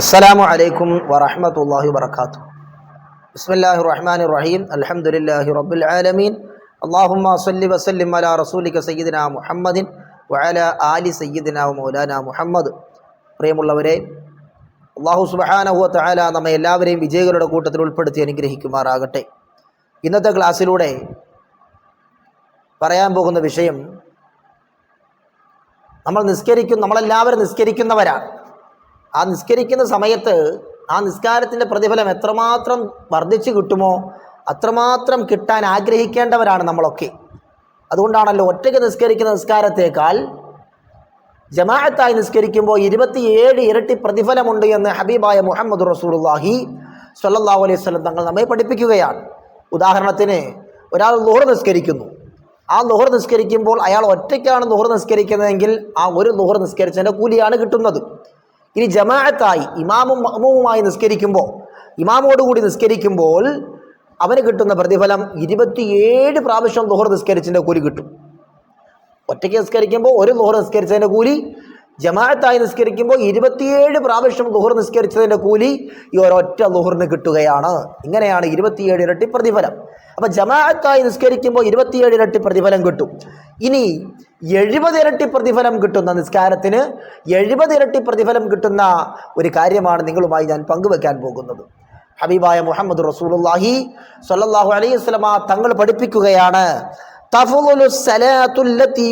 അസ്സലാമു അലൈക്കും വറഹമത്തല്ലാഹി വർക്കാത്തു ബിസ്മില്ലാഹി റഹ്മാൻ റഹീം അലഹമുല്ലാഹി റബ്ബുൽ ആലമീൻ. അള്ളാഹുമ്മ സല്ലി വസല്ലിം അല റസൂലിക സയ്യിദിന മുഹമ്മദിൻ വഅല ആലി സയ്യിദിന മൗലാന മുഹമ്മദ്. പ്രിയമുള്ളവരെ അള്ളാഹു സുബഹാനഹുവ തആല നമ്മെ എല്ലാവരെയും വിജയികളുടെ കൂട്ടത്തിൽ ഉൾപ്പെടുത്തി അനുഗ്രഹിക്കുമാറാകട്ടെ. ഇന്നത്തെ ക്ലാസ്സിലൂടെ പറയാൻ പോകുന്ന വിഷയം നമ്മൾ നിസ്കരിക്കും നമ്മളെല്ലാവരും നിസ്കരിക്കുന്നവരാണ്. ആ നിസ്കരിക്കുന്ന സമയത്ത് ആ നിസ്കാരത്തിന്റെ പ്രതിഫലം എത്രമാത്രം വർദ്ധിച്ചു കിട്ടുമോ അത്രമാത്രം കിട്ടാൻ ആഗ്രഹിക്കേണ്ടവരാണ് നമ്മളൊക്കെ. അതുകൊണ്ടാണല്ലോ ഒറ്റയ്ക്ക് നിസ്കരിക്കുന്ന നിസ്കാരത്തേക്കാൾ ജമാഅത്തായി നിസ്കരിക്കുമ്പോൾ ഇരുപത്തിയേഴ് ഇരട്ടി പ്രതിഫലമുണ്ട് എന്ന് ഹബീബായ മുഹമ്മദ് റസൂലുള്ളാഹി സ്വല്ലല്ലാഹു അലൈഹി വസല്ലം തങ്ങൾ നമ്മെ പഠിപ്പിക്കുകയാണ്. ഉദാഹരണത്തിന് ഒരാൾ ലുഹർ നിസ്കരിക്കുന്നു. ആ ലുഹർ നിസ്കരിക്കുമ്പോൾ അയാൾ ഒറ്റയ്ക്കാണ് ലുഹർ നിസ്കരിക്കുന്നതെങ്കിൽ ആ ഒരു ലുഹർ നിസ്കരിച്ചതിന്റെ കൂലിയാണ് കിട്ടുന്നത്. ഇനി ജമാഅത്തായി ഇമാമും മഹ്മൂമുമായി നിസ്കരിക്കുമ്പോൾ ഇമാമോടുകൂടി നിസ്കരിക്കുമ്പോൾ അവന് കിട്ടുന്ന പ്രതിഫലം ഇരുപത്തിയേഴ് പ്രാവശ്യം ദുഹർ നിസ്കരിച്ചതിന്റെ കൂലി കിട്ടും. ഒറ്റയ്ക്ക് നിസ്കരിക്കുമ്പോൾ ഒരു ദുഹർ നിസ്കരിച്ചതിന്റെ കൂലി ജമാഅത്തായി നിസ്കരിക്കുമ്പോൾ ഇരുപത്തിയേഴ് പ്രാവശ്യം ദുഹർ നിസ്കരിച്ചതിന്റെ കൂലി ഈ ഒരൊറ്റ ലുഹറിന് കിട്ടുകയാണ്. ഇങ്ങനെയാണ് ഇരുപത്തിയേഴ് ഇരട്ടി പ്രതിഫലം. അപ്പം ജമാഅത്തായി നിസ്കരിക്കുമ്പോൾ ഇരുപത്തിയേഴ് ഇരട്ടി പ്രതിഫലം കിട്ടും. ഇനി എഴുപത് ഇരട്ടി പ്രതിഫലം കിട്ടുന്ന നിസ്കാരത്തിന് എഴുപത് ഇരട്ടി പ്രതിഫലം കിട്ടുന്ന ഒരു കാര്യമാണ് നിങ്ങളുമായി ഞാൻ പങ്കുവെക്കാൻ പോകുന്നത്. ഹബീബായ മുഹമ്മദ് റസൂലുള്ളാഹി സ്വല്ലല്ലാഹു അലൈഹി വസല്ലമ തങ്ങൾ പഠിപ്പിക്കുകയാണ് തഫുലു സ്വലാത്തു ലത്തി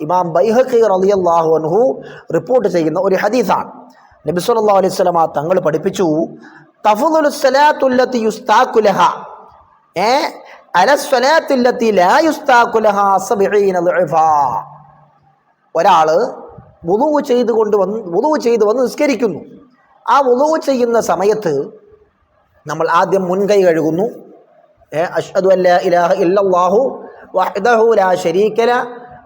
ഇമാം ബൈഹഖി റളിയല്ലാഹു അൻഹു റിപ്പോർട്ട് ചെയ്യുന്ന ഒരു ഹദീസാണ്. നബി സല്ലല്ലാഹു അലൈഹി വസല്ലമ തങ്ങൾ പഠിപ്പിച്ചു ഒരാൾ സ്വലാത്തു ലത്തി ഏ? അല ലാ കൊണ്ട് വന്ന് വുളുവ് ചെയ്ത് വന്ന് നിസ്കരിക്കുന്നു. ആ വുളുവ് ചെയ്യുന്ന സമയത്ത് നമ്മൾ ആദ്യം മുൻകൈ കഴുകുന്നു അഷ്ഹദു അല്ല ഇലാഹ ഇല്ലല്ലാഹു വഹ്ദഹു ലാ ശരീക ല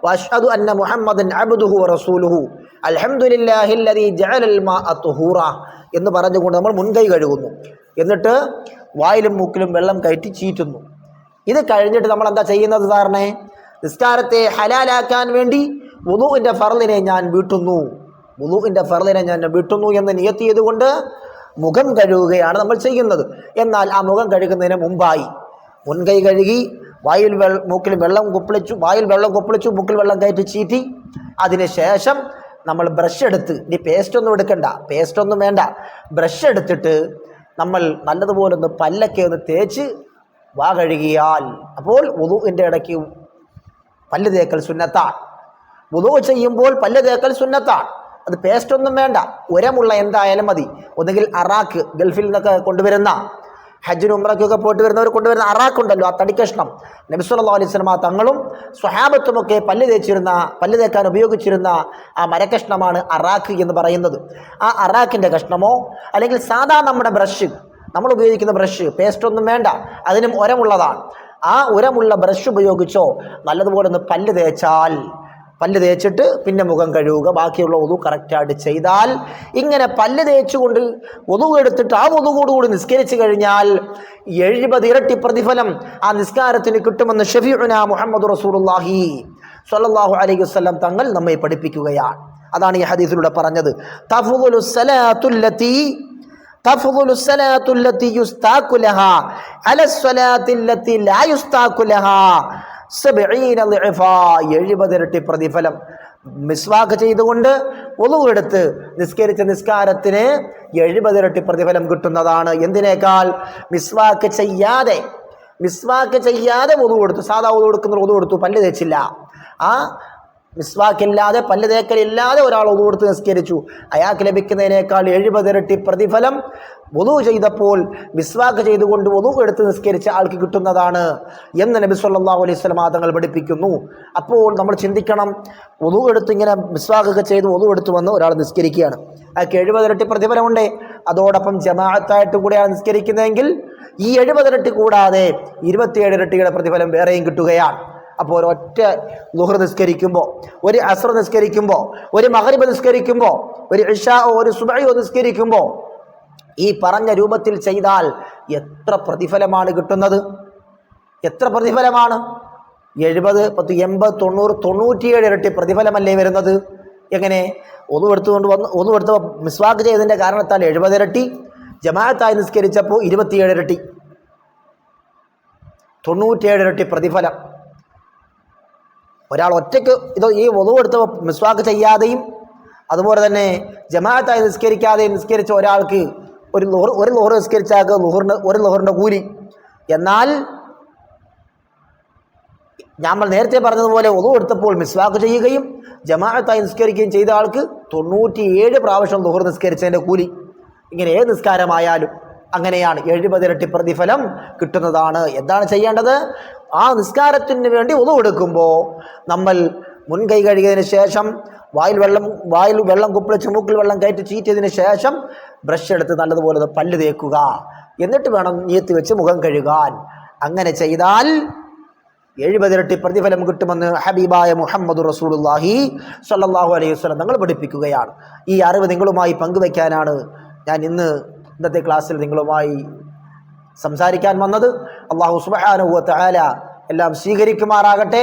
വഅഷ്ഹദു അന്ന മുഹമ്മദൻ അബ്ദുഹു വറസൂലുഹു. അൽഹംദുലില്ലാഹി അല്ലദീ ജഅലൽ മാഅ തുഹൂറ എന്ന് പറഞ്ഞുകൊണ്ട് നമ്മൾ മുൻകൈ കഴുകുന്നു. എന്നിട്ട് വായിലും മൂക്കിലും വെള്ളം കയറ്റി ചീറ്റുന്നു. ഇത് കഴിഞ്ഞിട്ട് നമ്മൾ എന്താ ചെയ്യുന്നത് സാറിനെ? നിസ്കാരത്തെ ഹലാലാക്കാൻ വേണ്ടി വുളുവിന്റെ ഫർലിനെ ഞാൻ വീട്ടുന്നു. വുളുവിന്റെ ഫർലിനെ ഞാൻ വീട്ടുന്നു എന്ന് നിയത്തിയതുകൊണ്ട് മുഖം കഴുകുകയാണ് നമ്മൾ ചെയ്യുന്നത്. എന്നാൽ ആ മുഖം കഴുകുന്നതിന് മുമ്പായി മുൻകൈ കഴുകി വായിൽ വെള്ള മൂക്കിൽ വെള്ളം കുപ്പിളിച്ചു വായിൽ വെള്ളം കുപ്പിളിച്ചു മൂക്കിൽ വെള്ളം കയറ്റി ചീറ്റി. അതിന് ശേഷം നമ്മൾ ബ്രഷ് എടുത്ത് ഇനി പേസ്റ്റ് ഒന്നും എടുക്കണ്ട പേസ്റ്റ് ഒന്നും വേണ്ട. ബ്രഷ് എടുത്തിട്ട് നമ്മൾ നല്ലതുപോലെ ഒന്ന് പല്ലൊക്കെ ഒന്ന് തേച്ച് വാ കഴുകിയാൽ അപ്പോൾ ഉദുവിന്റെ ഇടയ്ക്ക് പല്ല് തേക്കൽ സുന്നത്താണ്. വുളു ചെയ്യുമ്പോൾ പല്ല് തേക്കൽ സുന്നത്താണ്. അത് പേസ്റ്റ് ഒന്നും വേണ്ട. ഉരമുള്ള എന്തായാലും മതി. ഒന്നുകിൽ അറാക്ക് ഗൾഫിൽ നിന്നൊക്കെ കൊണ്ടുവരുന്ന ഹജ്ജിന് ഉമ്രയ്ക്കൊക്കെ പോയിട്ട് വരുന്നവർ കൊണ്ടുവരുന്ന അറാക്കുണ്ടല്ലോ ആ തടിക്കഷ്ണം. അലൈഹി സ്വലമ തങ്ങളും സ്വഹാബത്തുമൊക്കെ പല്ല് തേച്ചിരുന്ന പല്ല് തേക്കാൻ ഉപയോഗിച്ചിരുന്ന ആ മരക്കഷ്ണമാണ് അറാക്ക് എന്ന് പറയുന്നത്. ആ അറാക്കിന്റെ കഷ്ണമോ അല്ലെങ്കിൽ സാധാ നമ്മുടെ ബ്രഷ് നമ്മൾ ഉപയോഗിക്കുന്ന ബ്രഷ് പേസ്റ്റ് ഒന്നും വേണ്ട അതിനും ഉരമുള്ളതാണ്. ആ ഉരമുള്ള ബ്രഷ് ഉപയോഗിച്ചോ നല്ലതുപോലെ ഒന്ന് പല്ല് തേച്ചാൽ പല്ല് തേച്ചിട്ട് പിന്നെ മുഖം കഴുകുക ബാക്കിയുള്ള ഒതു കറക്റ്റായിട്ട് ചെയ്താൽ ഇങ്ങനെ പല്ല് തേച്ചുകൊണ്ട് ഒതു എടുത്തിട്ട് ആ ഒതുകൂടുകൂടി നിസ്കരിച്ചു കഴിഞ്ഞാൽ എഴുപത് ഇരട്ടി പ്രതിഫലം ആ നിസ്കാരത്തിന് കിട്ടുമെന്ന് ഷഫീഉന മുഹമ്മദ് റസൂലുള്ളാഹി സ്വല്ലല്ലാഹു അലൈഹി വസല്ലം തങ്ങൾ നമ്മെ പഠിപ്പിക്കുകയാണ് അതാണ് ഈ ഹദീസിലൂടെ പറഞ്ഞത് തഫ്ളുലു സ്വലാത്തുല്ലത്തി تفضل الصلاة التي يستاك لها على الصلاة التي لا يستاك لها എഴുപതിരട്ടി പ്രതിഫലം. മിസ്വാക്ക് ചെയ്തുകൊണ്ട് ഒന്നുകൊടുത്ത് നിസ്കരിച്ച നിസ്കാരത്തിന് എഴുപതിരട്ടി പ്രതിഫലം കിട്ടുന്നതാണ്. എന്തിനേക്കാൾ? മിസ്വാക്ക് ചെയ്യാതെ മിസ്വാക്ക് ചെയ്യാതെ ഒതു കൊടുത്തു സാധാ ഒതു കൊടുക്കുന്നവർ ഒതു കൊടുത്തു പല്ല് തേച്ചില്ല. ആ മിസ്വാക്കില്ലാതെ പല്ല് തേക്കലില്ലാതെ ഒരാൾ ഒതു കൊടുത്ത് നിസ്കരിച്ചു. അയാൾക്ക് ലഭിക്കുന്നതിനേക്കാൾ എഴുപതിരട്ടി പ്രതിഫലം വധു ചെയ്തപ്പോൾ മിസ്വാക്ക് ചെയ്തുകൊണ്ട് വധു എടുത്ത് നിസ്കരിച്ച ആൾക്ക് കിട്ടുന്നതാണ് എന്ന് നബി സല്ലല്ലാഹു അലൈഹി സ്വലം തങ്ങൾ പഠിപ്പിക്കുന്നു. അപ്പോൾ നമ്മൾ ചിന്തിക്കണം വധു എടുത്ത് ഇങ്ങനെ മിസ്വാക്കൊക്കെ ചെയ്ത് വധു എടുത്ത് വന്ന് ഒരാൾ നിസ്കരിക്കുകയാണ്. അയാൾക്ക് എഴുപതിരട്ടി പ്രതിഫലമുണ്ട്. അതോടൊപ്പം ജമാഅത്തായിട്ട് കൂടെയാണ് നിസ്കരിക്കുന്നതെങ്കിൽ ഈ എഴുപതിരട്ടി കൂടാതെ ഇരുപത്തിയേഴ് ഇരട്ടിയുടെ പ്രതിഫലം വേറെയും കിട്ടുകയാണ്. അപ്പോൾ ഒരൊറ്റ ലുഹർ നിസ്കരിക്കുമ്പോൾ ഒരു അസർ നിസ്കരിക്കുമ്പോൾ ഒരു മഹരിബ് നിസ്കരിക്കുമ്പോൾ ഒരു ഇഷാओ ഒരു സുബയോ നിസ്കരിക്കുമ്പോൾ ഈ പറഞ്ഞ രൂപത്തിൽ ചെയ്താൽ എത്ര പ്രതിഫലമാണ് കിട്ടുന്നത്? എത്ര പ്രതിഫലമാണ്? എഴുപത് പത്ത് എൺപത് തൊണ്ണൂറ് തൊണ്ണൂറ്റിയേഴ് ഇരട്ടി പ്രതിഫലമല്ലേ വരുന്നത്? എങ്ങനെ? ഒന്നു എടുത്തുകൊണ്ട് വന്ന് ഒന്നു എടുത്ത് മിസ്വാക്ക് ചെയ്തതിന്റെ കാരണത്താൽ എഴുപത് ഇരട്ടി ജമാഅത്തായി നിസ്കരിച്ചപ്പോൾ ഇരുപത്തിയേഴ് ഇരട്ടി. തൊണ്ണൂറ്റിയേഴ് ഇരട്ടി പ്രതിഫലം. ഒരാൾ ഒറ്റയ്ക്ക് ഇത് ഈ വധു എടുത്ത് മിസ്വാക്ക് ചെയ്യാതെയും അതുപോലെ തന്നെ ജമാഅത്തായി നിസ്കരിക്കാതെയും നിസ്കരിച്ച ഒരാൾക്ക് ഒരു ലോഹർ ഒരു ലോഹർ നിസ്കരിച്ചാൽക്ക് ലോഹറിന് ഒരു ലോഹറിന്റെ കൂലി. എന്നാൽ നമ്മൾ നേരത്തെ പറഞ്ഞതുപോലെ ഒതു എടുത്തപ്പോൾ മിസ്വാക്ക് ചെയ്യുകയും ജമാഅത്തായി നിസ്കരിക്കുകയും ചെയ്ത ആൾക്ക് തൊണ്ണൂറ്റിയേഴ് പ്രാവശ്യം ലോഹർ നിസ്കരിച്ചതിന്റെ കൂലി. ഇങ്ങനെ ഏത് നിസ്കാരമായാലും. അങ്ങനെയാണ് എഴുപതിരട്ടി പ്രതിഫലം കിട്ടുന്നതാണ്. എന്താണ് ചെയ്യേണ്ടത്? ആ നിസ്കാരത്തിന് വേണ്ടി ഒതു കൊടുക്കുമ്പോൾ നമ്മൾ മുൻകൈ കഴുകിയതിന് ശേഷം വായിൽ വെള്ളം വായിൽ വെള്ളം കുപ്പിളിച്ച് മൂക്കിൽ വെള്ളം കയറ്റി ചീറ്റിയതിന് ശേഷം ബ്രഷ് എടുത്ത് നല്ലതുപോലെ പല്ല് തേക്കുക. എന്നിട്ട് വേണം നീത്തി വെച്ച് മുഖം കഴുകാൻ. അങ്ങനെ ചെയ്താൽ എഴുപതിരട്ടി പ്രതിഫലം കിട്ടുമെന്ന് ഹബീബായ മുഹമ്മദ് റസൂലുല്ലാഹി സല്ലാഹു അലൈഹി വസല്ലം നിങ്ങൾ പഠിപ്പിക്കുകയാണ്. ഈ അറിവ് നിങ്ങളുമായി പങ്കുവയ്ക്കാനാണ് ഞാൻ ഇന്ന് ഇന്നത്തെ ക്ലാസ്സിൽ നിങ്ങളുമായി സംസാരിക്കാൻ വന്നത് അള്ളാഹു സുബഹാനുവ തആല എല്ലാം സ്വീകരിക്കുമാറാകട്ടെ.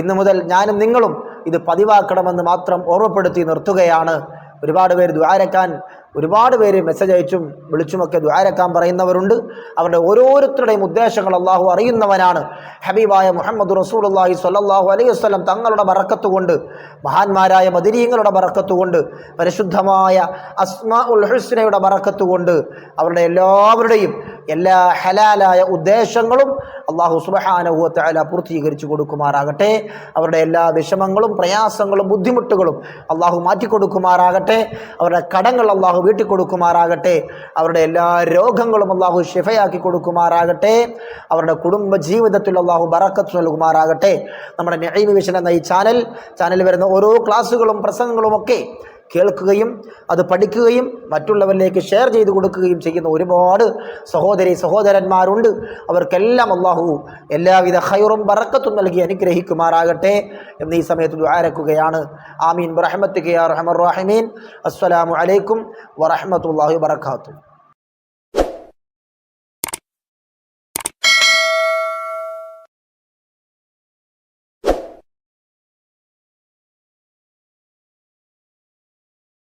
ഇന്നു മുതൽ ഞാനും നിങ്ങളും ഇത് പതിവാക്കണമെന്ന് മാത്രം ഓർമ്മപ്പെടുത്തി നിർത്തുകയാണ്. ഒരുപാട് പേര് ദ്വാരക്കാൻ ഒരുപാട് പേര് മെസ്സേജ് അയച്ചും വിളിച്ചുമൊക്കെ ദ്വാരക്കാൻ പറയുന്നവരുണ്ട്. അവരുടെ ഓരോരുത്തരുടെയും ഉദ്ദേശങ്ങൾ അള്ളാഹു അറിയുന്നവനാണ്. ഹബീബായ മുഹമ്മദ് റസൂലുള്ളാഹി സ്വല്ലാഹു അലൈഹി വസ്ലം തങ്ങളുടെ ബറക്കത്തുകൊണ്ട് മഹാന്മാരായ മദിരീയങ്ങളുടെ ബറക്കത്തുകൊണ്ട് പരിശുദ്ധമായ അസ്മാ ഉൽ ഹുസ്നയുടെ ബറക്കത്തുകൊണ്ട് അവരുടെ എല്ലാവരുടെയും എല്ലാ ഹലാലായ ഉദ്ദേശങ്ങളും അള്ളാഹു സുബഹാനഹു തആല പൂർത്തീകരിച്ചു കൊടുക്കുമാറാകട്ടെ. അവരുടെ എല്ലാ വിഷമങ്ങളും പ്രയാസങ്ങളും ബുദ്ധിമുട്ടുകളും അള്ളാഹു മാറ്റിക്കൊടുക്കുമാറാകട്ടെ. അവരുടെ കടങ്ങൾ അള്ളാഹു വീട്ടിക്കൊടുക്കുമാറാകട്ടെ. അവരുടെ എല്ലാ രോഗങ്ങളും അള്ളാഹു ഷിഫയാക്കി കൊടുക്കുമാറാകട്ടെ. അവരുടെ കുടുംബ ജീവിതത്തിൽ അള്ളാഹു ബറക്കത്ത് നൽകുമാറാകട്ടെ. നമ്മുടെ നെയ്മി വിഷൻ എന്ന ഈ ചാനൽ ചാനലിൽ വരുന്ന ഓരോ ക്ലാസ്സുകളും പ്രസംഗങ്ങളും ഒക്കെ കേൾക്കുകയും അത് പഠിക്കുകയും മറ്റുള്ളവരിലേക്ക് ഷെയർ ചെയ്തു കൊടുക്കുകയും ചെയ്യുന്ന ഒരുപാട് സഹോദരി സഹോദരന്മാരുണ്ട്. അവർക്കെല്ലാം അള്ളാഹു എല്ലാവിധ ഹൈറും ബറക്കത്തും നൽകി അനുഗ്രഹിക്കുമാറാകട്ടെ എന്ന് ഈ സമയത്ത് ദ്വാരക്കുകയാണ് ആമീൻ. ബറഹമത്ത് കെ ആർ റഹമർ റഹിമീൻ. അസ്സലാമു അലൈക്കും വറഹമത്തല്ലാഹി വബർക്കാത്തു